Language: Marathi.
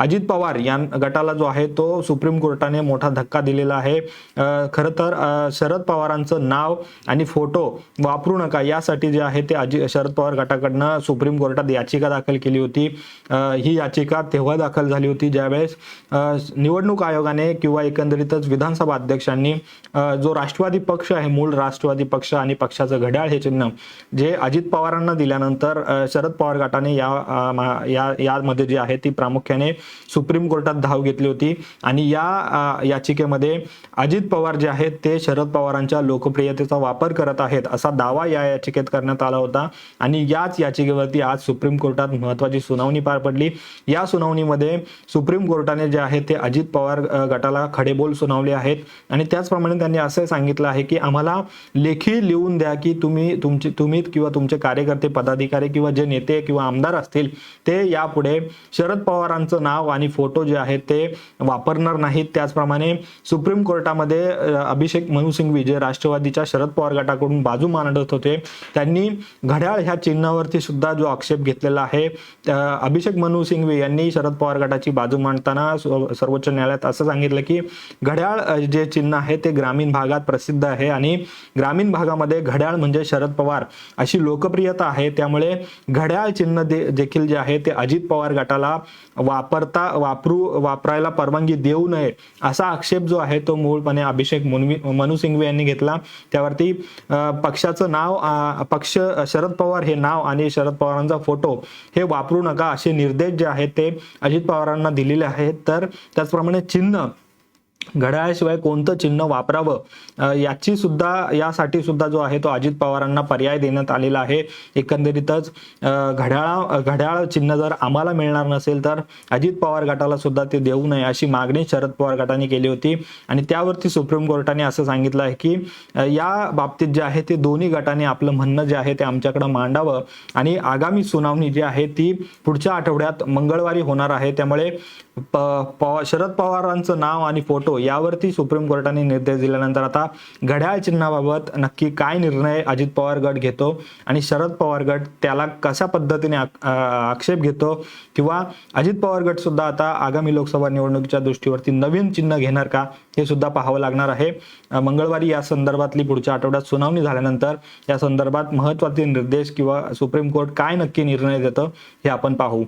अजित पवार या गटाला जो आहे तो सुप्रीम कोर्टाने मोठा धक्का दिलेला आहे. खरं तर शरद पवारांचं नाव आणि फोटो वापरू नका. यासाठी जे आहे ते अजि शरद पवार गटाकडनं सुप्रीम कोर्टात याचिका दाखल केली होती. ही याचिका तेव्हा दाखल झाली होती ज्यावेळेस निवडणूक आयोगाने किंवा एकंदरीतच विधानसभा अध्यक्षांनी जो राष्ट्रवादी पक्ष आहे मूळ राष्ट्रवादी पक्ष आणि पक्षाचं घड्याळ हे चिन्ह जे अजित पवारांना दिल्यानंतर शरद पवार गटाने या यामध्ये मा- या यामध्ये जी आहे ती प्रामुख्याने सुप्रीम कोर्टात धाव घेतली होती. आणि या याचिकेमध्ये अजित पवार जे आहेत ते शरद पवारांच्या लोकप्रियतेचा वापर करत आहेत असा दावा या याचिकेत करण्यात आला होता. आणि याच याचिकेवरती आज सुप्रीम कोर्टात महत्वाची सुनावणी पार पडली. या सुनावणीमध्ये सुप्रीम कोर्टाने जे आहे ते अजित पवार गटाला खडेबोल सुनावले आहेत. आणि त्याचप्रमाणे त्यांनी असं सांगितलं आहे की आम्हाला लेखी लिहून द्या की तुम्ही तुमचे तुम्ही किंवा तुमचे कार्यकर्ते पदाधिकारी किंवा जे नेते किंवा आमदार असतील ते यापुढे शरद पवारांचं नाव आणि फोटो जे आहेत ते वापरणार नाहीत. त्याचप्रमाणे सुप्रीम कोर्टामध्ये अभिषेक मनु सिंघवी जे राष्ट्रवादीच्या शरद पवार गटाकडून बाजू मांडत होते त्यांनी घड्याळ ह्या चिन्हावरती सुद्धा जो आक्षेप घेतलेला आहे अभिषेक मनु सिंघवी यांनी शरद पवार गटाची बाजू मांडताना सर्वोच्च न्यायालयात असं सांगितलं की घड्याळ जे चिन्ह आहे ते ग्रामीण भागात प्रसिद्ध आहे आणि ग्रामीण भागामध्ये घड्याळ म्हणजे शरद पवार अशी लोकप्रियता आहे. त्यामुळे घड्याळ चिन्ह देखील जे आहे ते अजित पवार गटाला वापर करता वापरू वापरायला परवानगी देऊ नये असा आक्षेप जो आहे तो मूळपणे अभिषेक मुनवी- मनु सिंघवी यांनी घेतला. त्यावरती पक्षाचं नाव पक्ष शरद पवार हे नाव आणि शरद पवारांचा फोटो हे वापरू नका असे निर्देश जे आहेत ते अजित पवारांना दिलेले आहेत. तर त्याचप्रमाणे चिन्ह घड्याळाशिवाय कोणतं चिन्ह वापरावं? याची सुद्धा यासाठी सुद्धा जो आहे तो अजित पवारांना पर्याय देण्यात आलेला आहे. एकंदरीतच घड्याळा घड्याळ चिन्ह जर आम्हाला मिळणार नसेल तर अजित पवार गटाला सुद्धा ते देऊ नये अशी मागणी शरद पवार गटाने केली होती. आणि त्यावरती सुप्रीम कोर्टाने असं सांगितलं आहे की या बाबतीत जे आहे ते दोन्ही गटाने आपलं म्हणणं जे आहे ते आमच्याकडे मांडावं. आणि आगामी सुनावणी जी आहे ती पुढच्या आठवड्यात मंगळवारी होणार आहे. त्यामुळे प- पवा- शरद पवारांचं नाव आणि फोटो यावरती सुप्रीम कोर्टाने निर्देश दिल्यानंतर आता घड्याळ चिन्हाबाबत नक्की काय निर्णय अजित पवार गट घेतो आणि शरद पवार गट त्याला कशा पद्धतीने आक्षेप घेतो किंवा अजित पवार गट सुद्धा आता आगामी लोकसभा निवडणुकीच्या दृष्टीवरती नवीन चिन्ह घेणार का हे सुद्धा पाहावं लागणार आहे. मंगळवारी या संदर्भातली पुढच्या आठवड्यात सुनावणी झाल्यानंतर या संदर्भात महत्त्वाचे निर्देश किंवा सुप्रीम कोर्ट काय नक्की निर्णय देतं हे आपण पाहू.